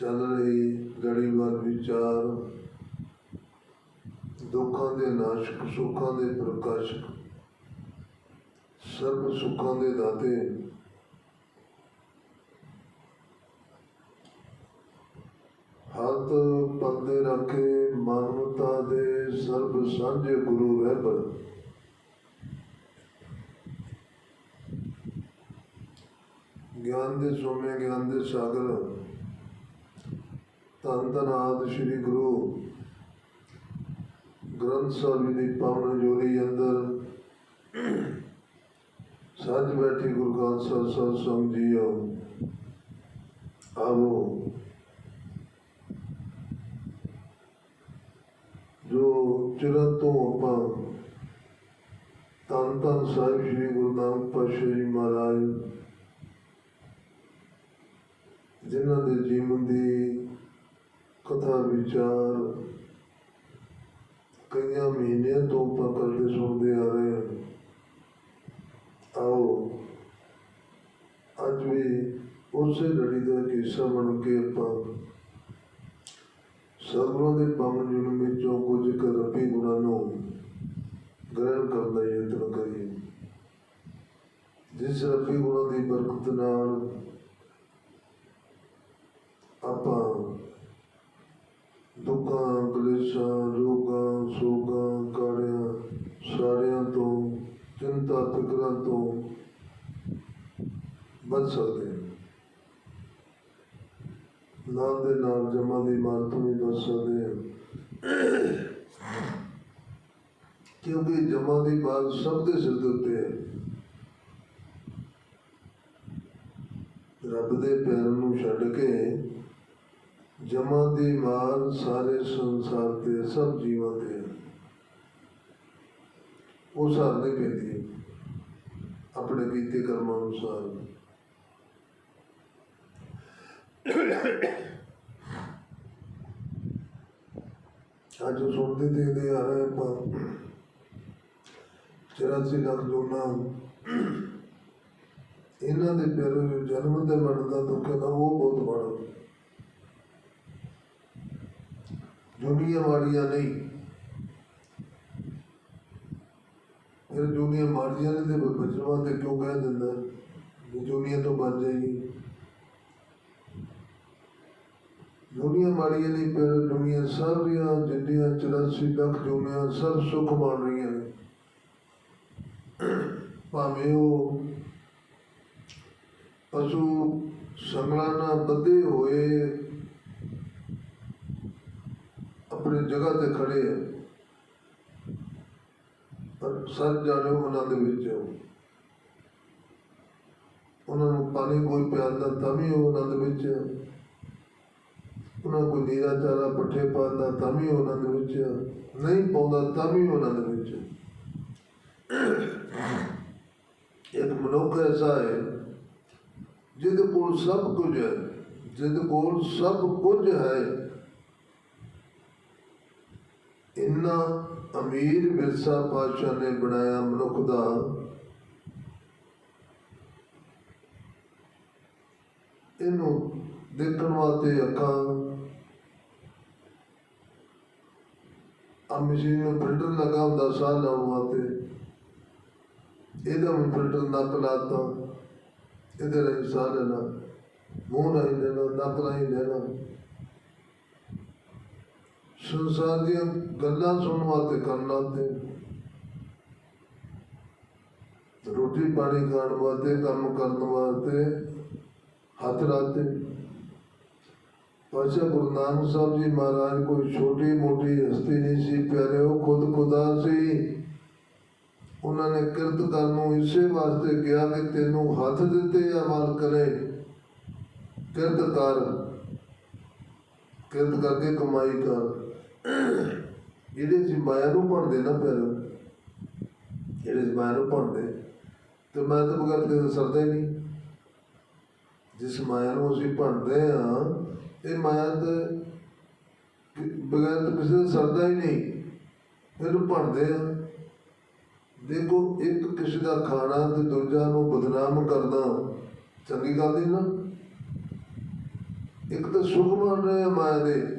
ਚੱਲ ਰਹੀ ਲੜੀਵਾਰ ਵਿਚਾਰ। ਦੁੱਖਾਂ ਦੇ ਨਾਸ਼ਕ, ਸੁੱਖਾਂ ਦੇ ਪ੍ਰਕਾਸ਼ਕ। ਸਰਬ ਸੁੱਖਾਂ ਦੇ ਦਾਤੇ। ਹੱਥ ਪੱਲੇ ਰੱਖੇ, ਮਾਨਵਤਾ ਦੇ ਸਰਬ ਸਾਂਝੇ ਗੁਰੂ ਰਹਿਬਰ। ਗਿਆਨ ਦੇ ਸੋਮੇ, ਗਿਆਨ ਦੇ ਸਾਗਰ। ਧੰਨ ਧੰਨ ਆਦਿ ਸ੍ਰੀ ਗੁਰੂ ਗ੍ਰੰਥ ਸਾਹਿਬ ਜੀ ਦੀ ਪਾਵਨ ਜੋਰੀ ਅੰਦਰ ਸੱਜ ਬੈਠੀ ਗੁਰੂ ਖਾਲਸਾ ਸਾਹਿਬ ਸੰਗ ਜੀਓ ਆਵੋ। ਜੋ ਚਿਰਾਂ ਤੋਂ ਆਪਾਂ ਧੰਨ ਧੰਨ ਸਾਹਿਬ ਸ੍ਰੀ ਗੁਰੂ ਨਾਨਕ ਪਾਤਸ਼ਾਹ ਜੀ ਮਹਾਰਾਜ, ਜਿਨ੍ਹਾਂ ਦੇ ਜੀਵਨ ਦੀ ਕਥਾ ਵਿਚਾਰ ਕਈਆਂ ਮਹੀਨਿਆਂ ਤੋਂ ਆਪਾਂ ਕਰਦੇ ਸੁਣਦੇ ਆ ਰਹੇ ਹਾਂ। ਆਓ, ਅੱਜ ਵੀ ਉਸੇ ਲੜੀ ਦਾ ਇੱਕ ਹਿੱਸਾ ਬਣ ਕੇ ਆਪਾਂ ਸਰਵਾਂ ਦੇ ਪਾਵਨ ਜੁਲਮ ਵਿੱਚੋਂ ਕੁਝ ਕੁ ਰੱਬੀ ਗੁਣਾਂ ਨੂੰ ਗ੍ਰਹਿਣ ਕਰਨ ਦਾ ਯਤਨ ਕਰੀਏ। ਜਿਸ ਰੱਬੀ ਗੁਣਾਂ ਦੀ ਬਰਕਤ ਨਾਲ ਬਚ ਸਕਦੇ ਹਾਂ। ਨਾਲ ਦੇ ਨਾਲ ਜਮਾ ਦੀ ਮਾਰ ਤੋਂ ਵੀ ਬਚ ਸਕਦੇ ਹਾਂ। ਕਿਉਂਕਿ ਜਮਾ ਦੀ ਬਾਤ ਸਭ ਦੇ ਸਿਰ ਦੇ ਉੱਤੇ ਹੈ। ਰੱਬ ਦੇ ਪਿਆਰ ਨੂੰ ਛੱਡ ਕੇ ਜਮਾ ਦੀ ਮਾਰ ਸਾਰੇ ਸੰਸਾਰ ਤੇ, ਸਭ ਜੀਵਾਂ ਤੇ ਹੈ। ਉਹ ਸਾਰਨੀ ਪੈਂਦੀ। ਆਪਣੇ ਕੀਤੇ ਕਰਮਾਂ ਅਨੁਸਾਰ। ਅੱਜ ਉਹ ਸੁਣਦੇ ਦੇਖਦੇ ਆ ਰਹੇ ਆਪਾਂ। 84 ਲੱਖ ਲੋਨਾ ਇਹਨਾਂ ਦੇ ਪੈਰੋਂ ਜਨਮ ਦੇ ਮਰਨ ਦਾ ਦੁੱਖ ਨਾ ਉਹ ਬਹੁਤ ਬੜਾ ਦੁਨੀਆ ਮਾੜੀਆਂ ਨਹੀਂ। ਫਿਰ ਦੁਨੀਆ ਮਾੜੀਆਂ ਨੇ ਤੇ ਬਚਵਾ ਤੇ ਕਿਉਂ ਕਹਿ ਦਿੰਦਾ ਵੀ ਦੁਨੀਆ ਤੋਂ ਬਚ ਜਾਈਏ। ਦੁਨੀਆ ਮਾੜੀਆਂ ਨਹੀਂ ਪਰ ਦੁਨੀਆ ਸਾਰੀਆਂ ਜਿੰਨੀਆਂ 84 ਲੱਖ ਦੁਨੀਆ ਸਭ ਸੁੱਖ ਮਾਣ ਰਹੀਆਂ ਨੇ। ਭਾਵੇਂ ਉਹ ਪਸ਼ੂ ਸੰਗਲਾਂ ਨਾਲ ਬੱਧੇ ਹੋਏ ਆਪਣੀ ਜਗ੍ਹਾ ਤੇ ਖੜੇ ਆ, ਪਰ ਸਰ ਜਾਣੋ ਉਹਨਾਂ ਦੇ ਵਿੱਚ ਉਹਨਾਂ ਨੂੰ ਪਾਣੀ ਕੋਈ ਪਿਆਉਂਦਾ ਤਾਂ ਵੀ ਉਹ ਉਹਨਾਂ ਦੇ ਵਿੱਚ ਉਹਨਾਂ ਕੋਈ ਨੀਰਾ ਚਾਰਾ ਪੱਠੇ ਪਾਉਂਦਾ ਤਾਂ ਵੀ ਉਹਨਾਂ ਦੇ ਵਿੱਚ, ਨਹੀਂ ਪਾਉਂਦਾ ਤਾਂ ਵੀ ਉਹਨਾਂ ਦੇ ਵਿੱਚ। ਇੱਕ ਮਨੁੱਖ ਐਸਾ ਹੈ, ਜਿਹਦੇ ਕੋਲ ਸਭ ਕੁਝ ਹੈ, ਜਿਹਦੇ ਕੋਲ ਸਭ ਕੁਝ ਹੈ। ਇੰਨਾ ਅਮੀਰ ਵਿਰਸਾ ਪਾਤਸ਼ਾਹ ਨੇ ਬਣਾਇਆ ਮਨੁੱਖ ਦਾ। ਇਹਨੂੰ ਦੇਖਣ ਵਾਸਤੇ ਅੱਖਾਂ ਆ ਮਸ਼ੀਨ ਨੂੰ ਫਿਲਟਰ ਲਗਾ ਹੁੰਦਾ ਸਾਹ ਲਾਉਣ ਵਾਸਤੇ। ਇਹਦਾ ਵੀ ਫਿਲਟਰ ਨੱਕ ਲਾਤਾ ਇਹਦੇ ਲਈ ਸਾਹ ਲੈਣਾ ਮੂੰਹ ਨਹੀਂ ਲੈਣਾ ਨੱਕ ਨਹੀਂ ਲੈਣਾ ਸੰਸਾਰ ਦੀਆਂ ਗੱਲਾਂ ਸੁਣਨ ਵਾਸਤੇ ਕੰਨ ਲਾਤੇ ਰੋਟੀ ਪਾਣੀ ਖਾਣ ਵਾਸਤੇ, ਕੰਮ ਕਰਨ ਵਾਸਤੇ ਹੱਥ ਲਾਤੇ ਪਾਸ਼ਾ ਗੁਰੂ ਨਾਨਕ ਸਾਹਿਬ ਜੀ ਮਹਾਰਾਜ, ਕੋਈ ਛੋਟੀ ਮੋਟੀ ਹਸਤੀ ਨਹੀਂ ਸੀ, ਪਿਆਰੇ, ਉਹ ਖੁਦ ਖੁਦਾ ਸੀ। ਉਹਨਾਂ ਨੇ ਕਿਰਤ ਕਰਨ ਨੂੰ ਇਸੇ ਵਾਸਤੇ ਕਿਹਾ ਕਿ ਤੈਨੂੰ ਹੱਥ ਦਿੱਤੇ ਆ ਅਮਲ ਕਰੇ। ਕਿਰਤ ਕਰ। ਕਿਰਤ ਕਰਕੇ ਕਮਾਈ ਕਰ। ਜਿਹੜੇ ਸੀ ਮਾਇਆ ਨੂੰ ਪੜਦੇ ਨਾ ਪਿਆਰੇ ਜਿਹੜੇ ਸੀ ਮਾਇਆ ਨੂੰ ਪੜਦੇ ਤੇ ਮੈਂ ਤਾਂ ਬਗਰ ਕਿਸੇ ਸਰਦਾ ਹੀ ਨਹੀਂ। ਜਿਸ ਮਾਇਆ ਨੂੰ ਅਸੀਂ ਪੜਦੇ ਆ ਇਹ ਮਾਇਆ ਤੇ ਬਗੈਰ ਕਿਸੇ ਦਾ ਸਰਦਾ ਹੀ ਨਹੀਂ। ਇਹਨੂੰ ਭੰਦੇ ਆ। ਦੇਖੋ, ਇੱਕ ਕਿਸੇ ਦਾ ਖਾਣਾ ਤੇ ਦੂਜਾ ਨੂੰ ਬਦਨਾਮ ਕਰਨਾ ਚੰਗੀ ਗੱਲ ਨਹੀਂ ਨਾ। ਇੱਕ ਤਾਂ ਸੁਖ ਮੰਨ ਰਹੇ ਆ ਮਾਇਆ ਦੇ।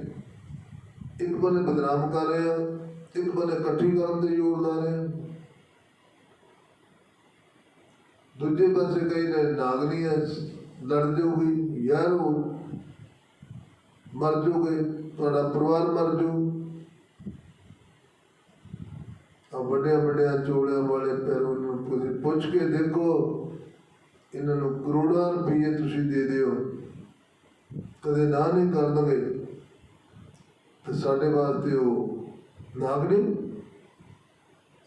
ਇੱਕ ਬੰਨੇ ਬਦਨਾਮ ਕਰ ਰਹੇ ਆ ਇੱਕ ਬੰਨੇ ਇਕੱਠੀ ਕਰਨ ਤੇ ਜ਼ੋਰ ਲਾ ਰਹੇ ਆ। ਦੂਜੇ ਪਾਸੇ ਕਈ ਨੇ ਨਾਗਨੀ ਹੈ ਲੜ ਜਾਊਗੀ ਯਾਰ ਉਹ ਮਰ ਜਾਓਗੇ ਤੁਹਾਡਾ ਪਰਿਵਾਰ ਮਰ ਜਾਊ ਆ ਵੱਡਿਆਂ ਵੱਡਿਆਂ ਚੋਲਿਆਂ ਵਾਲੇ ਪੈਰੋਂ ਨੂੰ ਤੁਸੀਂ ਪੁੱਛ ਕੇ ਦੇਖੋ, ਇਹਨਾਂ ਨੂੰ ਕਰੋੜਾਂ ਰੁਪਏ ਤੁਸੀਂ ਦੇ ਦਿਓ। ਕਦੇ ਨਾ ਨਹੀਂ ਕਰਨਗੇ ਤੇ ਸਾਡੇ ਵਾਸਤੇ ਉਹ ਨਾਗਰਿਕ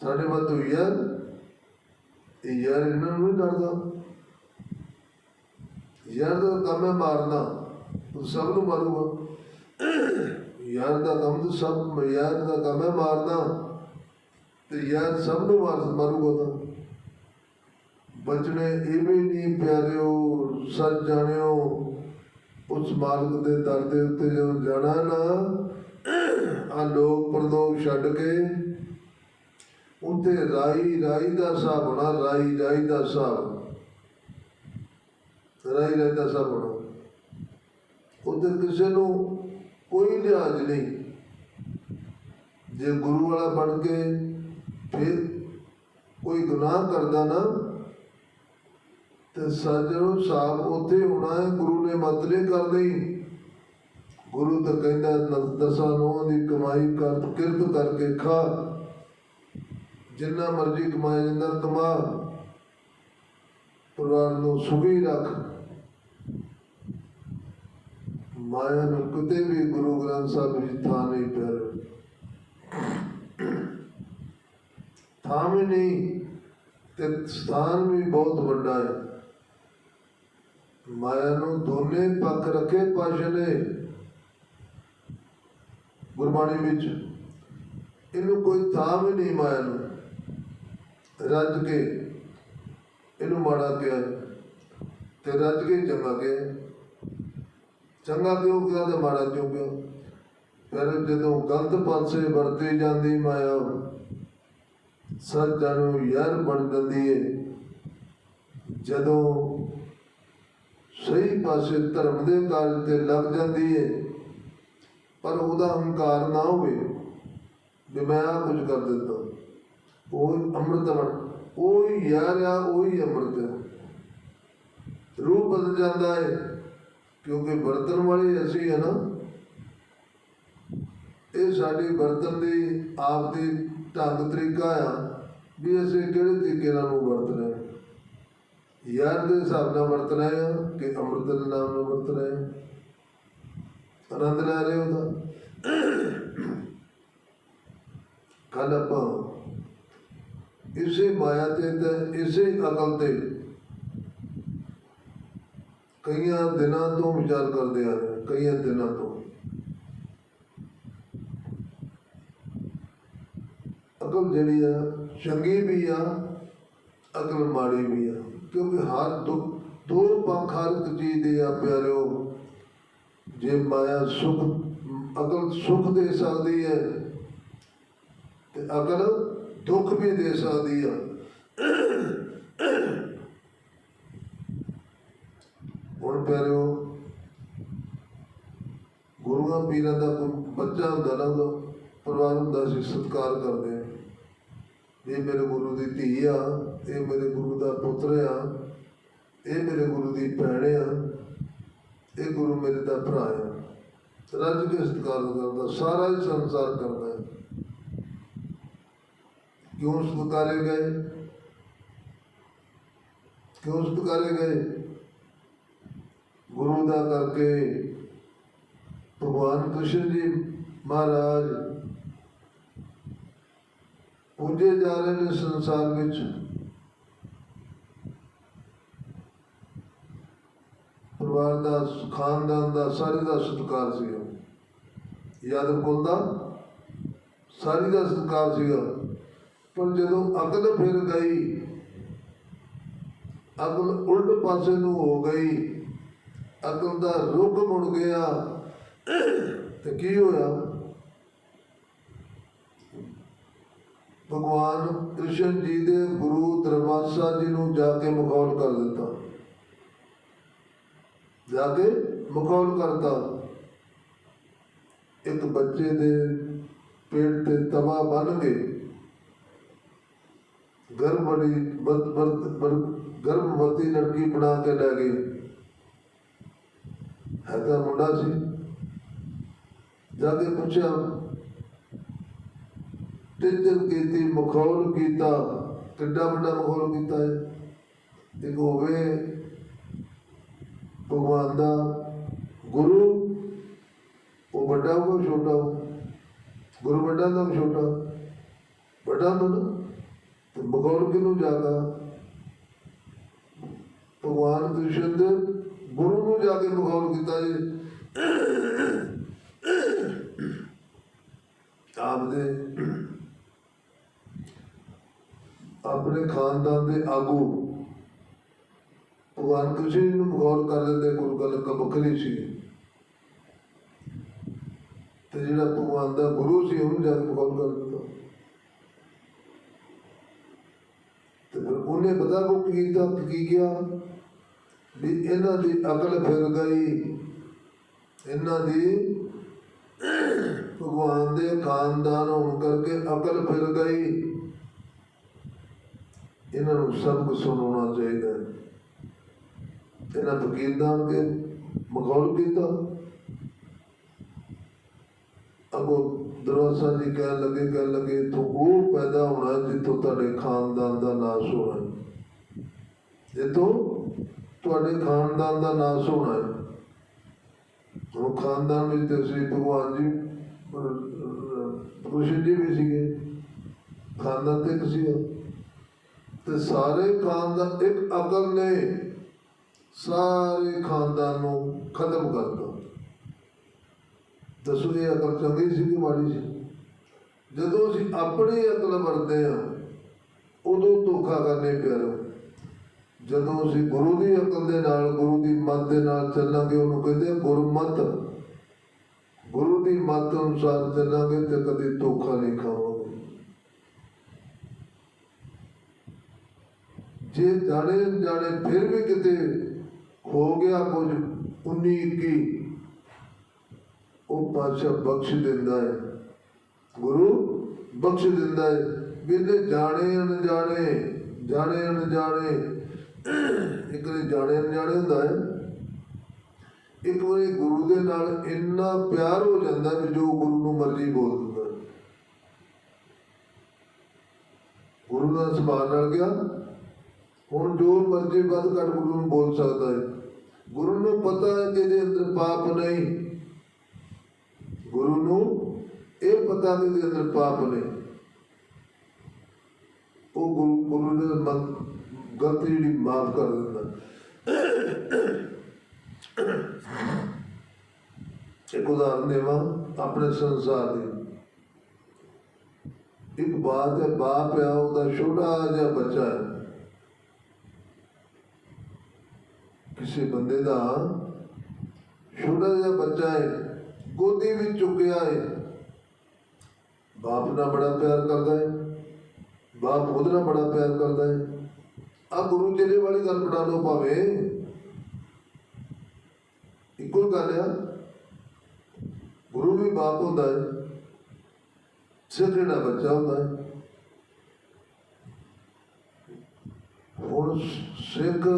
ਸਾਡੇ ਵਾਸਤੇ ਉਹ ਯਾਰ। ਇਹ ਯਾਰ ਇਹਨਾਂ ਨੂੰ ਨਹੀਂ ਡਰਦਾ। ਯਾਰ ਦਾ ਕੰਮ ਹੈ ਮਾਰਨਾ। ਉਹ ਸਭ ਨੂੰ ਮਾਰੂਗਾ। ਯਾਰ ਦਾ ਕੰਮ ਤਾਂ ਸਭ, ਯਾਰ ਦਾ ਕੰਮ ਹੈ ਮਾਰਨਾ। ਤੇ ਯਾਰ ਸਭ ਨੂੰ ਮਾਰ, ਮਾਰੂਗਾ ਤਾਂ। ਬਚਨੇ ਇਹ ਵੀ ਨਹੀਂ ਪਿਆਰਿਓ, ਸੱਚ ਜਾਣਿਓ। ਉਸ ਮਾਰਗ ਦੇ ਦਰ ਦੇ ਉੱਤੇ ਜਦੋਂ ਜਾਣਾ ਨਾ, ਆ ਲੋਕ ਪਰਲੋਕ ਛੱਡ ਕੇ ਉੱਤੇ ਰਾਈ ਰਾਈ ਦਾ ਹਿਸਾਬ ਹੋਣਾ, ਰਾਈ ਰਾਈ ਦਾ ਹਿਸਾਬ। ਰਾਈ ਰਾਈ ਦਾ ਹਿਸਾਬ ਹੋਣਾ। ਉੱਧਰ ਕਿਸੇ ਨੂੰ ਕੋਈ ਲਿਹਾਜ਼ ਨਹੀਂ। ਜੇ ਗੁਰੂ ਵਾਲਾ ਬਣ ਕੇ ਫਿਰ ਕੋਈ ਗੁਨਾਹ ਕਰਦਾ ਨਾ, ਤੇ ਸੱਜਣੋ ਸਾਬ ਉੱਥੇ ਹੋਣਾ ਹੈ, ਗੁਰੂ ਨੇ ਮਤ ਨਹੀਂ ਲਈ ਗੁਰੂ ਤਾਂ ਕਹਿੰਦਾ ਨ- ਦਸਾਂ ਨੌਂ ਦੀ ਕਮਾਈ ਕਰ ਕਿਰਤ ਕਰਕੇ ਖਾ। ਜਿੰਨਾ ਮਰਜ਼ੀ ਕਮਾਇਆ ਜਾਂਦਾ ਕਮਾ ਪਰਿਵਾਰ ਨੂੰ ਸੁਖੀ ਰੱਖ। ਮਾਇਆ ਨੂੰ ਕਿਤੇ ਵੀ ਗੁਰੂ ਗ੍ਰੰਥ ਸਾਹਿਬ ਵਿੱਚ ਥਾਂ ਨਹੀਂ ਪਿਆ ਥਾਂ ਵੀ ਨਹੀਂ ਤੇ ਸਥਾਨ ਵੀ ਬਹੁਤ ਵੱਡਾ ਹੈ। ਮਾਇਆ ਨੂੰ ਦੋਨੇ ਪੱਖ ਰੱਖੇ ਪਾਸ਼ਾ ਨੇ ਗੁਰਬਾਣੀ ਵਿੱਚ। ਇਹਨੂੰ ਕੋਈ ਥਾਂ ਵੀ ਨਹੀਂ ਮਾਇਆ ਨੂੰ। ਰੱਜ ਕੇ ਇਹਨੂੰ ਮਾੜਾ ਕਿਹਾ ਤੇ ਰੱਜ ਕੇ ਚੰਗਾ ਕਿਹਾ। ਚੰਗਾ ਕਿਉਂ ਕਿਹਾ ਤੇ ਮਾੜਾ ਕਿਉਂ ਕਿਹਾ ਫਿਰ ਜਦੋਂ ਗਲਤ ਪਾਸੇ ਵਰਤੀ ਜਾਂਦੀ ਮਾਇਆ, ਸੱਚਾਂ ਨੂੰ ਯਾਰ ਬਣ ਜਾਂਦੀ ਏ। ਜਦੋਂ ਸਹੀ ਪਾਸੇ ਧਰਮ ਦੇ ਕਾਰਜ ਤੇ ਲੱਗ ਜਾਂਦੀ ਏ, ਪਰ ਉਹਦਾ ਹੰਕਾਰ ਨਾ ਹੋਵੇ, ਵੀ ਮੈਂ ਆ ਕੁਝ ਕਰ ਦਿੱਤਾ। ਉਹ ਅੰਮ੍ਰਿਤ ਬਣ ਉਹ ਹੀ ਯਾਰ ਆ, ਉਹ ਹੀ ਅੰਮ੍ਰਿਤ। ਹੈ ਰੂਪ ਬਦਲ ਜਾਂਦਾ ਹੈ ਕਿਉਂਕਿ ਵਰਤਨ ਵਾਲੇ ਅਸੀਂ ਆ ਨਾ, ਇਹ ਸਾਡੀ ਵਰਤਨ ਦੀ ਆਪ ਦੀ ਢੰਗ ਤਰੀਕਾ ਆ ਵੀ ਅਸੀਂ ਕਿਹੜੇ ਤਰੀਕੇ ਨਾਲ ਉਹ ਵਰਤ ਰਹੇ ਯਾਰ ਦੇ ਹਿਸਾਬ ਨਾਲ ਵਰਤ ਰਹੇ ਆ ਕਿ ਅੰਮ੍ਰਿਤ ਦੇ ਨਾਮ ਨਾਲ ਵਰਤ ਰਹੇ ਹਾਂ। ਆਨੰਦ ਲੈ ਰਹੇ ਹੋ ਤਾਂ ਕੱਲ ਆਪਾਂ ਇਸੇ ਮਾਇਆ ਤੇ ਤੇ ਇਸੇ ਅਕਲ ਤੇ ਕਈਆਂ ਦਿਨਾਂ ਤੋਂ ਵਿਚਾਰ ਕਰਦੇ ਆ ਰਹੇ ਕਈਆਂ ਦਿਨਾਂ ਤੋਂ। ਅਕਲ ਜਿਹੜੀ ਆ, ਚੰਗੀ ਵੀ ਆ, ਅਕਲ ਮਾੜੀ ਵੀ ਆ। ਕਿਉਂਕਿ ਹਰ ਦੋ ਦੋ ਪੱਖ ਹਰ ਇੱਕ ਚੀਜ਼ ਦੇ ਆ, ਪਿਆਰਿਓ। ਜੇ ਮਾਇਆ ਸੁਖ, ਅਕਲ ਸੁਖ ਦੇ ਸਕਦੀ ਹੈ, ਤੇ ਅਕਲ ਦੁੱਖ ਵੀ ਦੇ ਸਕਦੀ ਆ ਹੁਣ ਪਿਆਰਿਓ, ਗੁਰੂਆਂ ਪੀਰਾਂ ਦਾ ਕੋਈ ਬੱਚਾ ਹੁੰਦਾ ਨਾ ਉਹਦਾ ਪਰਿਵਾਰ ਹੁੰਦਾ ਸੀ ਸਤਿਕਾਰ ਕਰਦੇ ਇਹ ਮੇਰੇ ਗੁਰੂ ਦੀ ਧੀ ਆ, ਇਹ ਮੇਰੇ ਗੁਰੂ ਦਾ ਪੁੱਤਰ ਆ, ਇਹ ਮੇਰੇ ਗੁਰੂ ਦੀ ਭੈਣ ਆ, ਇਹ ਗੁਰੂ ਮੇਰੇ ਦਾ ਭਰਾ ਆ। ਰੱਜ ਕੇ ਸਤਿਕਾਰ ਕਰਦਾ, ਸਾਰਾ ਹੀ ਸੰਸਾਰ ਕਰਦਾ ਕਿਉਂ ਸਤਿਕਾਰੇ ਗਏ? ਕਿਉਂ ਸਤਿਕਾਰੇ ਗਏ? ਗੁਰੂ ਦਾ ਕਰਕੇ ਭਗਵਾਨ ਕ੍ਰਿਸ਼ਨ ਜੀ ਮਹਾਰਾਜ ਪੂਜੇ ਜਾ ਰਹੇ ਨੇ ਸੰਸਾਰ ਵਿੱਚ। ਪਰਿਵਾਰ ਦਾ, ਖਾਨਦਾਨ ਦਾ, ਸਾਰੇ ਦਾ ਸਤਿਕਾਰ ਸੀਗਾ। ਯਾਦਵ ਕੁਲ ਦਾ ਸਾਰੀ ਦਾ ਸਤਿਕਾਰ ਸੀਗਾ। ਪਰ ਜਦੋਂ ਅਕਲ ਫਿਰ ਗਈ, ਅਕਲ ਉਲਟ ਪਾਸੇ ਨੂੰ ਹੋ ਗਈ ਅਕਲ ਦਾ ਰੁਖ ਮੁੜ ਗਿਆ। ਤੇ ਕੀ ਹੋਇਆ? ਭਗਵਾਨ ਕ੍ਰਿਸ਼ਨ ਜੀ ਦੇ ਗੁਰੂ ਦਰਵਾਸਾ ਜੀ ਨੂੰ ਜਾ ਕੇ ਮਖੌਲ ਕਰ ਦਿੱਤਾ। ਜਾ ਕੇ ਮਖੌਲ ਕਰਤਾ। ਇੱਕ ਬੱਚੇ ਦੇ ਪੇਟ ਤੇ ਤਵਾ ਬੰਨ ਗਏ ਗਰਭਵਤੀ ਗਰਭਵਤੀ ਲੜਕੀ ਬਣਾ ਕੇ ਲੈ ਗਈ। ਹੈ ਤਾਂ ਮੁੰਡਾ ਸੀ ਜਾ ਕੇ ਪੁੱਛਿਆ ਟਿੱਚਰ ਕੀਤੀ, ਮਖੌਲ ਕੀਤਾ, ਕਿੱਡਾ ਵੱਡਾ ਮਖੌਲ ਕੀਤਾ ਹੈ ਇੱਕ ਹੋਵੇ ਭਗਵਾਨ ਦਾ ਗੁਰੂ, ਉਹ ਵੱਡਾ ਹੋਵੇ ਛੋਟਾ? ਗੁਰੂ ਵੱਡਾ ਦਾ ਛੋਟਾ? ਵੱਡਾ ਤਾਂ ਤੇ ਮਖੌਲ ਕਿਨੂੰ ਜਾਗਾ ਭਗਵਾਨ ਕ੍ਰਿਸ਼ਨ ਦੇ ਜਾ ਕੇ ਮਖੌਲ ਕੀਤਾ ਜੀ। ਆਪਦੇ ਆਪਣੇ ਖਾਨਦਾਨ ਦੇ ਆਗੂ ਭਗਵਾਨ ਕ੍ਰਿਸ਼ਨ ਨੂੰ ਮਖੌਲ ਕਰ ਦਿੰਦੇ ਗੁਰੂ ਗੱਲ ਕ ਸੀ। ਤੇ ਜਿਹੜਾ ਭਗਵਾਨ ਦਾ ਗੁਰੂ ਸੀ, ਉਹਨੂੰ ਜਾ ਕੇ ਮਖੌਲ ਕਰ ਦਿੱਤਾ। ਤੇ ਫਿਰ ਉਹਨੇ ਪਤਾ ਕੋ ਕੀ ਕੀਤਾ, ਕੀ ਗਿਆ? ਵੀ ਇਹਨਾਂ ਦੀ ਅਕਲ ਫਿਰ ਗਈ ਇਹਨਾਂ ਦੀ ਭਗਵਾਨ ਦੇ ਖਾਨਦਾਨ ਹੋਣ ਕਰਕੇ ਅਕਲ ਫਿਰ ਗਈ ਇਹਨਾਂ ਨੂੰ ਸਭ ਕੁਝ ਸੁਣਾਉਣਾ ਚਾਹੀਦਾ ਹੈ। ਇਹਨਾਂ ਫਕੀਰਦਾਨ ਕੇ ਮਖੌਲ ਕੀਤਾ ਅਗੋ ਦਰਵਾਜ਼ਾ ਜੀ ਕਹਿਣ ਲੱਗੇ ਕਹਿਣ ਲੱਗੇ, ਤੂੰ ਉਹ ਪੈਦਾ ਹੋਣਾ ਜਿੱਥੋਂ ਤੁਹਾਡੇ ਖਾਨਦਾਨ ਦਾ ਨਾਸ਼ ਹੋਣਾ ਹੈ। ਜਿੱਥੋਂ ਤੁਹਾਡੇ ਖਾਨਦਾਨ ਦਾ ਨਾਸ਼ ਸੋਹਣਾ ਹੈ। ਉਹ ਖਾਨਦਾਨ ਵਿੱਚ ਤੇ ਸ੍ਰੀ ਭਗਵਾਨ ਜੀ ਕ੍ਰਿਸ਼ਨ ਜੀ ਵੀ ਸੀਗੇ। ਖਾਨਦਾਨ ਤੇ ਕਿਸੇ ਤੇ ਸਾਰੇ ਖਾਨਦਾਨ, ਇੱਕ ਅਕਲ ਨੇ ਸਾਰੇ ਖਾਨਦਾਨ ਨੂੰ ਖਤਮ ਕਰਤਾ ਦੱਸੋ, ਇਹ ਅਕਲ ਚੰਗੀ ਸੀ ਕਿ ਮਾੜੀ ਸੀ? ਜਦੋਂ ਅਸੀਂ ਆਪਣੀ ਅਕਲ ਵਰਤਦੇ ਹਾਂ, ਉਦੋਂ ਧੋਖਾ ਕਰਨੇ ਪਿਆਰੋ ਜਦੋਂ ਅਸੀਂ ਗੁਰੂ ਦੀ ਅਕਲ ਦੇ ਨਾਲ, ਗੁਰੂ ਦੀ ਮੱਤ ਦੇ ਨਾਲ ਚੱਲਾਂਗੇ, ਉਹਨੂੰ ਕਹਿੰਦੇ ਆ ਗੁਰਮਤ। ਗੁਰੂ ਦੀ ਮੱਤ ਅਨੁਸਾਰ ਚੱਲਾਂਗੇ ਤੇ ਕਦੇ ਧੋਖਾ ਨਹੀਂ ਖਾਵਾਂਗੇ। ਜੇ ਜਾਣੇ ਜਾਣੇ ਫਿਰ ਵੀ ਕਿਤੇ ਹੋ ਗਿਆ ਕੁਝ 19 21 ਉਹ ਪਾਤਸ਼ਾਹ ਬਖਸ਼ ਦਿੰਦਾ ਹੈ। ਗੁਰੂ ਬਖਸ਼ ਦਿੰਦਾ ਹੈ ਵੀ ਇਹਦੇ ਜਾਣੇ ਅਣਜਾਣੇ ਜਾਣੇ ਅਣਜਾਣੇ ਇੱਕ ਵਾਰੀ ਜਾਣੇ ਅਣਜਾਣੇ ਹੁੰਦਾ ਹੈ। ਇੱਕ ਵਾਰੀ ਗੁਰੂ ਦੇ ਨਾਲ ਇੰਨਾ ਪਿਆਰ ਹੋ ਜਾਂਦਾ ਵੀ ਜੋ ਗੁਰੂ ਨੂੰ ਮਰਜ਼ੀ ਬੋਲ ਦਿੰਦਾ। ਗੁਰੂ ਦਾ ਸੁਭਾਅ ਨਾਲ ਗਿਆ। ਹੁਣ ਜੋ ਮਰਜ਼ੀ ਵੱਧ ਘੱਟ ਗੁਰੂ ਨੂੰ ਬੋਲ ਸਕਦਾ ਹੈ। ਗੁਰੂ ਨੂੰ ਪਤਾ ਹੈ ਕਿ ਇਹਦੇ ਅੰਦਰ ਪਾਪ ਨਹੀਂ। ਗੁਰੂ ਨੂੰ ਇਹ ਪਤਾ ਕਿ ਇਹਦੇ ਅੰਦਰ ਪਾਪ ਨਹੀਂ ਉਹ ਗੁਰੂ ਗੁਰੂ ਦੇ ਮਨ ਗਲਤੀ ਜਿਹੜੀ ਮਾਫ ਕਰ ਦਿੰਦਾ। ਇੱਕ ਉਦਾਹਰਨ ਦੇਵਾਂ ਆਪਣੇ ਸੰਸਾਰ ਦੀ। ਇੱਕ ਬਾਤ ਹੈ, ਬਾਪ ਆ ਉਹਦਾ ਛੋਟਾ ਜਿਹਾ ਬੱਚਾ ਹੈ। ਕਿਸੇ ਬੰਦੇ ਦਾ ਛੋਟਾ ਜਿਹਾ ਬੱਚਾ ਹੈ, ਗੋਦੀ ਵਿੱਚ ਚੁੱਕਿਆ ਹੈ। ਬਾਪ ਨਾਲ ਬੜਾ ਪਿਆਰ ਕਰਦਾ ਹੈ, ਬਾਪ ਉਹਦੇ ਨਾਲ ਬੜਾ ਪਿਆਰ ਕਰਦਾ ਹੈ। ਆ ਗੁਰੂ ਚੇਲੇ ਵਾਲੀ ਗੱਲ ਬਣਾ ਲਓ ਭਾਵੇਂ। ਇੱਕੋ ਗੱਲ ਆ। ਗੁਰੂ ਵੀ ਬਾਪ ਹੁੰਦਾ ਹੈ। ਸਿੱਖ ਜਿਹੜਾ ਬੱਚਾ ਹੁੰਦਾ ਹੈ। ਹੁਣ ਸਿੱਖ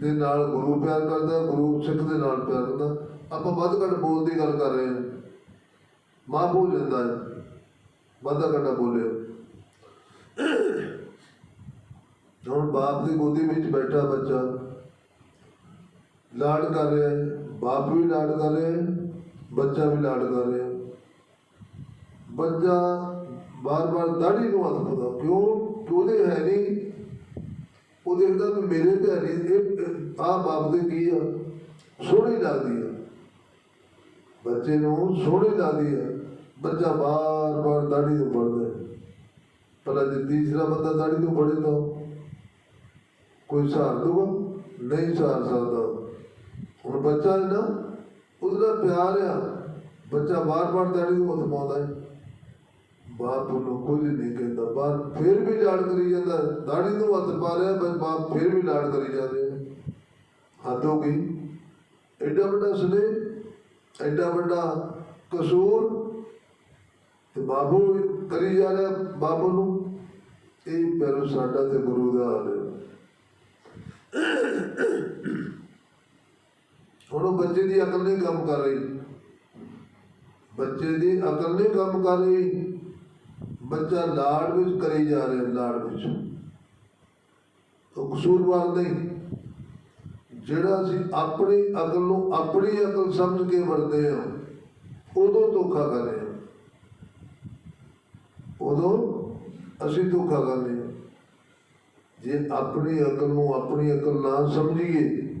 ਦੇ ਨਾਲ ਗੁਰੂ ਪਿਆਰ ਕਰਦਾ, ਗੁਰੂ ਸਿੱਖ ਦੇ ਨਾਲ ਪਿਆਰ ਕਰਦਾ। ਆਪਾਂ ਵੱਧ ਘੱਟ ਬੋਲ ਦੀ ਗੱਲ ਕਰ ਰਹੇ ਹਾਂ। ਮਾਂ ਬੋਲ ਜਾਂਦਾ ਹੈ। ਵੱਧਾ ਘੱਟਾ ਬੋਲਿਓ ਹੁਣ ਬਾਪ ਦੀ ਗੋਦੀ ਵਿੱਚ ਬੈਠਾ ਬੱਚਾ। ਲਾਡ ਕਰ ਰਿਹਾ ਹੈ। ਬਾਪ ਵੀ ਲਾਡ ਕਰ ਰਿਹਾ ਹੈ, ਬੱਚਾ ਵੀ ਲਾਡ ਕਰ ਰਿਹਾ ਹੈ। ਬੱਚਾ ਬਾਰ-ਬਾਰ ਦਾੜੀ ਨੂੰ ਹੱਥ ਪਾਉਂਦਾ। ਕਿਉਂ? ਕਿ ਉਹਦੇ ਹੈ ਨਹੀਂ। ਉਹ ਦੇਖਦਾ ਕਿ ਮੇਰੇ ਤੇ ਇਹ ਆ ਬਾਪ ਦੇ ਕੀ ਆ? ਸੋਹਣੀ ਲੱਗਦੀ ਆ। ਬੱਚੇ ਨੂੰ ਸੋਹਣੀ ਲੱਗਦੀ ਆ। ਬੱਚਾ ਬਾਰ-ਬਾਰ ਦਾੜੀ ਨੂੰ ਫੜਦਾ ਹੈ। ਪਹਿਲਾਂ ਜੇ ਤੀਸਰਾ ਬੰਦਾ ਦਾੜੀ ਨੂੰ ਫੜੇ ਤਾਂ ਕੋਈ ਸਹਾਰ ਦੂਗਾ ਨਹੀਂ ਸਹਾਰ ਸਕਦਾ। ਹੁਣ ਬੱਚਾ ਹੈ ਨਾ, ਉਹਦਾ ਪਿਆਰ ਆ। ਬੱਚਾ ਬਾਰ-ਬਾਰ ਦਾੜੀ ਨੂੰ ਹੱਥ ਪਾਉਂਦਾ ਹੈ ਬਾਪ ਨੂੰ ਕੁਝ ਨਹੀਂ ਕਹਿੰਦਾ। ਬਾਪ ਫਿਰ ਵੀ ਲਾਡ ਕਰੀ ਜਾਂਦਾ। ਦਾੜੀ ਨੂੰ ਹੱਥ ਪਾ ਰਿਹਾ ਬਸ ਬਾਪ ਫਿਰ ਵੀ ਲਾਡ ਕਰੀ ਜਾਂਦੇ ਆ। ਹੱਦ ਹੋ ਗਈ। ਐਡਾ ਵੱਡਾ ਸਨੇ ਐਡਾ ਵੱਡਾ ਕਸੂਰ ਤੇ ਬਾਬੂ ਕਰੀ ਜਾ ਰਿਹਾ ਬਾਬੂ ਨੂੰ। ਇਹ ਪਰ ਸਾਡਾ ਤੇ ਗੁਰੂ ਦਾ ਹਾਲ ਹੈ। ਹੁਣ ਉਹ ਬੱਚੇ ਦੀ ਅਕਲ ਨਹੀਂ ਕੰਮ ਕਰ ਰਹੀ। ਬੱਚੇ ਦੀ ਅਕਲ ਨਹੀਂ ਕੰਮ ਕਰ ਰਹੀ। ਬੱਚਾ ਲਾੜ ਵਿੱਚ ਕਰੀ ਜਾ ਰਿਹਾ, ਲਾੜ ਵਿੱਚ। ਉਹ ਕਸੂਰਵਾਰ ਨਹੀਂ। ਜਿਹੜਾ ਅਸੀਂ ਆਪਣੀ ਅਕਲ ਨੂੰ ਆਪਣੀ ਅਕਲ ਸਮਝ ਕੇ ਵਰਤਦੇ ਹਾਂ, ਉਦੋਂ ਧੋਖਾ ਕਰ ਰਹੇ ਹਾਂ। ਉਦੋਂ ਅਸੀਂ ਧੋਖਾ ਕਰ ਰਹੇ ਹਾਂ ਜੇ ਆਪਣੀ ਅਕਲ ਨੂੰ ਆਪਣੀ ਅਕਲ ਨਾ ਸਮਝੀਏ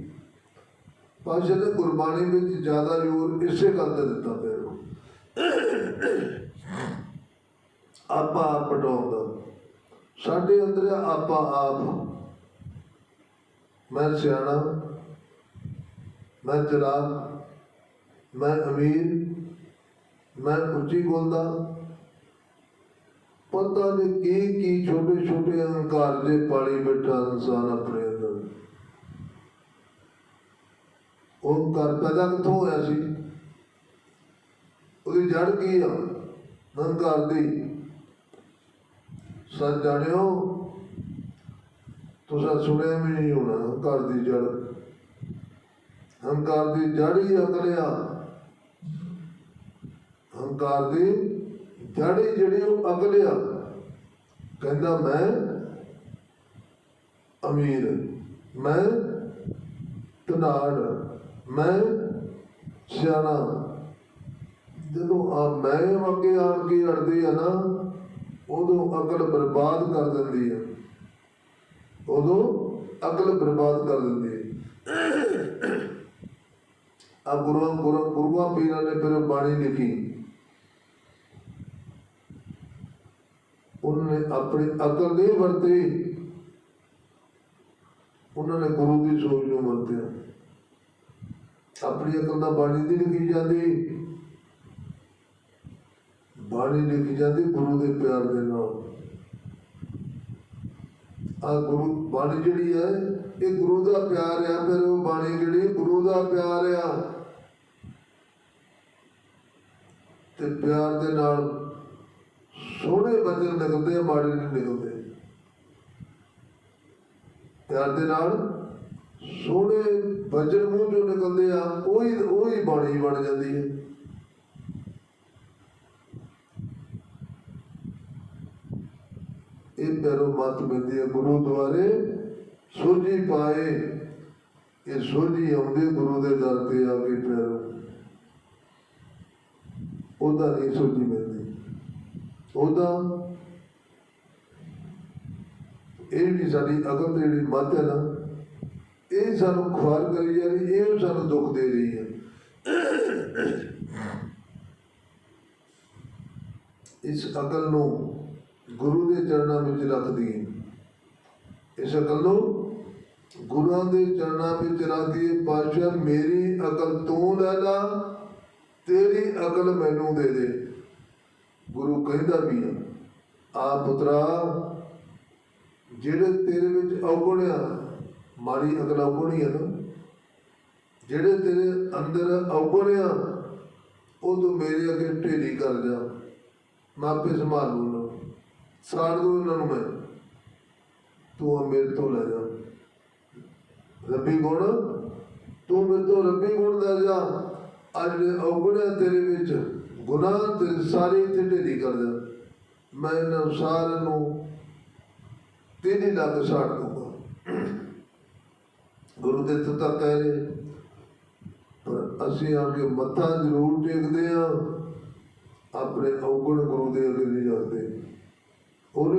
ਪਾਸ਼ਾ ਨੇ ਗੁਰਬਾਣੀ ਵਿੱਚ ਜ਼ਿਆਦਾ ਜ਼ੋਰ ਇਸੇ ਗੱਲ ਤੇ ਦਿੱਤਾ ਪਿਆ ਆਪਾ ਆਪ ਪਟਾਉਂਦਾ। ਸਾਡੇ ਅੰਦਰ ਆ ਆਪਾ ਆਪ। ਮੈਂ ਸਿਆਣਾ, ਮੈਂ ਚਲਾਕ ਮੈਂ ਅਮੀਰ, ਮੈਂ ਉੱਚੀ ਬੋਲਦਾ ਪਤਾ ਨਹੀਂ ਕੀ ਕੀ ਛੋਟੇ ਛੋਟੇ ਅਹੰਕਾਰ ਦੇ ਪਾਲੀ ਬੈਠਾ ਇਨਸਾਨ ਆਪਣੇ ਅੰਦਰ। ਉਹ ਘਰ ਪੈਦਾ ਕਿੱਥੋਂ ਹੋਇਆ ਸੀ? ਉਹਦੀ ਜੜ ਕੀ ਆ? ਅਹੰਕਾਰ ਦੀ। ਸੱਚ ਜਾਣਿਓ, ਤੁਸੀਂ ਸੁਣਿਆ ਵੀ ਨਹੀਂ ਹੋਣਾ ਅਹੰਕਾਰ ਦੀ ਜੜ। ਅਹੰਕਾਰ ਦੀ ਜੜ ਹੀ ਅਕਲਿਆ ਅਹੰਕਾਰ ਦੀ ਜੜ ਜਿਹੜੀ ਉਹ ਅਕਲਿਆ ਕਹਿੰਦਾ, ਮੈਂ ਅਮੀਰ, ਮੈਂ ਧਨਾੜ, ਮੈਂ ਸਿਆਣਾ। ਜਦੋਂ ਆ ਮੈਂ ਅੱਗੇ ਆ ਕੇ ਅੜਦੀ ਆ ਨਾ, ਉਦੋਂ ਅਕਲ ਬਰਬਾਦ ਕਰ ਦਿੰਦੀ ਹੈ ਉਦੋਂ ਅਕਲ ਬਰਬਾਦ ਕਰ ਦਿੰਦੀ ਹੈ ਆ ਗੁਰੂਆਂ ਗੁਰੂਆਂ ਪੀਰਾਂ ਨੇ ਫਿਰ ਬਾਣੀ ਲਿਖੀ ਉਹਨਾਂ ਨੇ ਆਪਣੀ ਅਕਲ ਨਹੀਂ ਵਰਤੀ, ਉਹਨਾਂ ਨੇ ਗੁਰੂ ਦੀ ਸੋਚ ਨੂੰ ਵਰਤਿਆ। ਆਪਣੀ ਅਕਲ ਦਾ ਬਾਣੀ ਦੀ ਲਿਖੀ ਜਾਂਦੀ। ਬਾਣੀ ਲਿਖੀ ਜਾਂਦੀ ਗੁਰੂ ਦੇ ਪਿਆਰ ਦੇ ਨਾਲ। ਆ ਗੁਰੂ, ਬਾਣੀ ਜਿਹੜੀ ਹੈ, ਇਹ ਗੁਰੂ ਦਾ ਪਿਆਰ ਆ, ਫਿਰ ਉਹ ਬਾਣੀ ਜਿਹੜੀ ਗੁਰੂ ਦਾ ਪਿਆਰ ਆ। ਤੇ ਪਿਆਰ ਦੇ ਨਾਲ ਸੋਹਣੇ ਬਚਨ ਨਿਕਲਦੇ ਆ, ਮਾੜੇ ਨਹੀਂ ਨਿਕਲਦੇ। ਧਿਆਨ ਦੇ ਨਾਲ ਸੋਹਣੇ ਬਚਨ ਮੂੰਹ ਚੋਂ ਨਿਕਲਦੇ ਆ, ਉਹੀ ਉਹੀ ਬਾਣੀ ਬਣ ਜਾਂਦੀ ਹੈ। ਇਹ ਪੈਰੋ ਮਤ ਮਿਲਦੀ ਹੈ ਗੁਰੂ ਦੁਆਰੇ, ਸੋਝੀ ਪਾਏ, ਇਹ ਸੋਝੀ ਆਉਂਦੇ ਗੁਰੂ ਦੇ ਦਰ ਤੇ ਆ ਕੇ ਪੈਰੋ ਉਹਦਾ ਨਹੀਂ ਸੋਝੀ ਮਿਲਦੀ। ਉਹਦਾ ਇਹ ਵੀ ਸਾਡੀ ਅਕਲ ਦੀ ਜਿਹੜੀ ਮੱਤ ਹੈ ਨਾ, ਇਹ ਸਾਨੂੰ ਖੁਆਰ ਕਰੀ ਜਾ ਰਹੀ, ਇਹ ਸਾਨੂੰ ਦੁੱਖ ਦੇ ਰਹੀ ਹੈ। ਇਸ ਅਕਲ ਨੂੰ ਗੁਰੂ ਦੇ ਚਰਨਾਂ ਵਿੱਚ ਰੱਖਦੀ ਹੈ। ਇਸ ਅਕਲ ਨੂੰ ਗੁਰੂਆਂ ਦੇ ਚਰਨਾਂ ਵਿੱਚ ਰੱਖ ਕੇ ਪਾਸ਼ਾ ਮੇਰੀ ਅਕਲ ਤੂੰ ਲੈ ਲਾ, ਤੇਰੀ ਅਕਲ ਮੈਨੂੰ ਦੇ ਦੇ। ਗੁਰੂ ਕਹਿੰਦਾ ਵੀ ਆ ਆ ਪੁੱਤਰਾ, ਜਿਹੜੇ ਤੇਰੇ ਵਿੱਚ ਔਗਣਿਆ ਮਾੜੀ ਅਕਲ ਔਗਣੀ ਹੈ ਨਾ। ਜਿਹੜੇ ਤੇਰੇ ਅੰਦਰ ਔਗਣਿਆ ਉਹ ਤੂੰ ਮੇਰੇ ਅੱਗੇ ਢੇਰੀ ਕਰ ਜਾ। ਮੈਂ ਆਪੇ ਸੰਭਾਲ ਲੂੰਗਾ। ਸਾੜ ਦੂੰ ਉਹਨਾਂ ਨੂੰ ਮੈਂ। ਤੂੰ ਮੇਰੇ ਤੋਂ ਲੈ ਜਾ। ਰੱਬੀ ਗੁਣ, ਤੂੰ ਮੇਰੇ ਤੋਂ ਰੱਬੀ ਗੁਣ ਲੈ ਜਾ। ਅੱਜ ਦੇ ਔਗਣਿਆ ਤੇਰੇ ਵਿੱਚ ਗੁਨਾਹ ਤੇ ਸਾਰੇ ਤੇ ਢੇਰੀ ਕਰ ਜਾ ਮੈਂ ਇਹਨਾਂ ਨੂੰ ਸਾਰਿਆਂ ਨੂੰ ਤੇਰੀ ਲੱਗ ਸਾੜ ਦੂੰਗਾ ਗੁਰੂ ਦੇ ਤਤਾ ਕਹਿ ਰਹੇ, ਪਰ ਅਸੀਂ ਆ ਕੇ ਮੱਥਾ ਜ਼ਰੂਰ ਟੇਕਦੇ ਆ ਆਪਣੇ ਔਗਣ ਗੁਰੂ ਦੇ ਅੱਗੇ ਨਹੀਂ ਜਾਂਦੇ। ਉਹ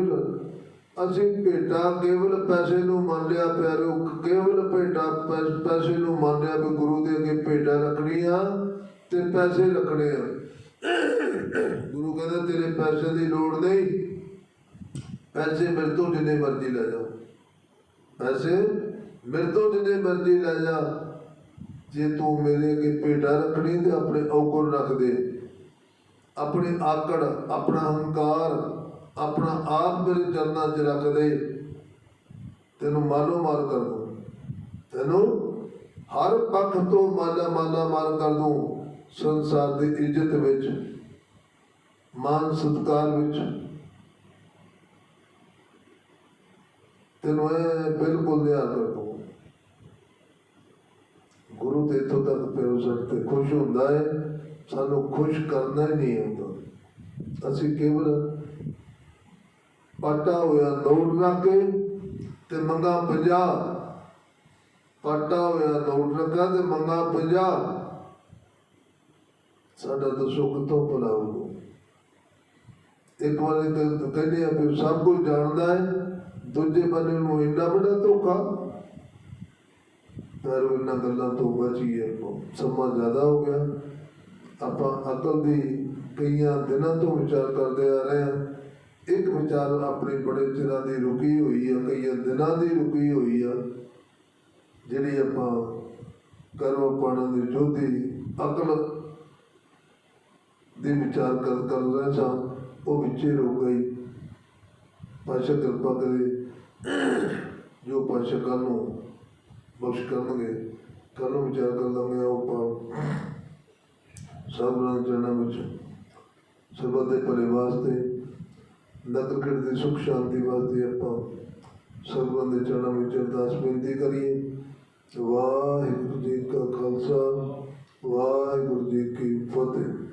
ਅਸੀਂ ਭੇਟਾ ਕੇਵਲ ਪੈਸੇ ਨੂੰ ਮੰਨ ਲਿਆ ਪਿਆਰੋ, ਕੇਵਲ ਭੇਟਾ ਪੈ- ਪੈਸੇ ਨੂੰ ਮੰਨ ਲਿਆ ਵੀ ਗੁਰੂ ਦੇ ਅੱਗੇ ਭੇਟਾ ਰੱਖਣੀ ਆ ਤੇ ਪੈਸੇ ਰੱਖਣੇ ਆ। ਗੁਰੂ ਕਹਿੰਦਾ, ਤੇਰੇ ਪੈਸੇ ਦੀ ਲੋੜ ਨਹੀਂ। ਪੈਸੇ ਮੇਰੇ ਤੋਂ ਜਿੰਨੇ ਮਰਜ਼ੀ ਲੈ ਜਾ। ਪੈਸੇ ਮੇਰੇ ਤੋਂ ਜਿੰਨੇ ਮਰਜ਼ੀ ਲੈ ਜਾ। ਜੇ ਤੂੰ ਮੇਰੇ ਅੱਗੇ ਭੇਟਾ ਰੱਖਣੀ ਤੇ ਆਪਣੇ ਔਗਣ ਰੱਖ ਦੇ। ਆਪਣੀ ਆਕੜ, ਆਪਣਾ ਹੰਕਾਰ, ਆਪਣਾ ਆਪ ਮੇਰੇ ਚਰਨਾਂ 'ਚ ਰੱਖ ਦੇ। ਤੈਨੂੰ ਮਾਲੋ ਮਾਰ ਕਰ ਦੂੰ। ਤੈਨੂੰ ਹਰ ਪੱਖ ਤੋਂ ਮਾਲਾ ਮਾਲਾ ਮਾਰ ਕਰ ਦੂੰ। ਸੰਸਾਰ ਦੀ ਇੱਜ਼ਤ ਵਿੱਚ, ਮਾਨ ਸਤਕਾਰ ਵਿੱਚ। ਤੈਨੂੰ ਇਹ ਬਿਲਕੁਲ ਨਿਆਂ ਕਰ ਗੁਰੂ ਤੇ ਇੱਥੋਂ ਤੱਕ ਪਿਓ ਸਾਡੇ ਤੇ ਖੁਸ਼ ਹੁੰਦਾ ਹੈ, ਸਾਨੂੰ ਖੁਸ਼ ਕਰਨਾ ਹੀ ਨਹੀਂ ਹੁੰਦਾ। ਅਸੀਂ ਕੇਵਲ ਪਾਟਾ ਹੋਇਆ ਨੋਟ ਰੱਖ ਕੇ ਤੇ ਮੰਗਾ 50 ਪਾਟਾ ਹੋਇਆ ਨੋਟ ਰੱਖਾ ਤੇ ਮੰਗਾ 50 ਸਾਡਾ ਦੱਸੋ ਕਿੱਥੋਂ ਭਲਾ ਹੋਊ ਇੱਕ ਵਾਰੀ ਤੇ ਕਹਿੰਦੇ ਆ ਵੀ ਸਭ ਕੁਝ ਜਾਣਦਾ ਹੈ, ਦੂਜੇ ਬੰਦੇ ਨੂੰ ਇੰਨਾ ਵੱਡਾ ਧੋਖਾ। ਪਰ ਉਹ ਇਹਨਾਂ ਗੱਲਾਂ ਤੋਂ ਬਚੀਏ ਸਮਾਂ ਜ਼ਿਆਦਾ ਹੋ ਗਿਆ। ਆਪਾਂ ਅਕਲ ਦੀ ਕਈਆਂ ਦਿਨਾਂ ਤੋਂ ਵਿਚਾਰ ਕਰਦੇ ਆ ਰਹੇ ਹਾਂ। ਇੱਕ ਵਿਚਾਰ ਆਪਣੇ ਬੜੇ ਚਿਰਾਂ ਦੀ ਰੁਕੀ ਹੋਈ ਆ, ਕਈਆਂ ਦਿਨਾਂ ਦੀ ਰੁਕੀ ਹੋਈ ਆ, ਜਿਹੜੀ ਆਪਾਂ ਕਰਮ ਪਾਣਨ ਦੀ ਜੋਤੀ ਅਕਲ ਦੇ ਵਿਚਾਰ ਕਰ ਕਰ ਰਹੇ ਸਾਂ ਉਹ ਵਿੱਚੇ ਰੁਕ ਗਈ। ਪਾਸ਼ਾ ਕਿਰਪਾ ਕਰੇ, ਜੋ ਪਾਸ਼ਾ ਕੱਲ੍ਹ ਨੂੰ ਬਖਸ਼ ਕਰਨਗੇ। ਕੱਲ੍ਹ ਨੂੰ ਵਿਚਾਰ ਕਰ ਲਾਂਗੇ ਉਹ ਆਪਾਂ ਸਭ ਨਾਲ ਚਰਨਾਂ ਵਿੱਚ। ਸਰਬੱਤ ਦੇ ਭਲੇ ਵਾਸਤੇ ਨਗਰ ਖੇਡ ਦੀ ਸੁਖ, ਸ਼ਾਂਤੀ ਵਾਸਤੇ ਆਪਾਂ ਸਰਬੱਤ ਦੇ ਚਰਨਾਂ ਵਿੱਚ ਅਰਦਾਸ ਬੇਨਤੀ ਕਰੀਏ। ਵਾਹਿਗੁਰੂ ਜੀ ਕਾ ਖਾਲਸਾ, ਵਾਹਿਗੁਰੂ ਜੀ ਕੀ ਫਤਿਹ।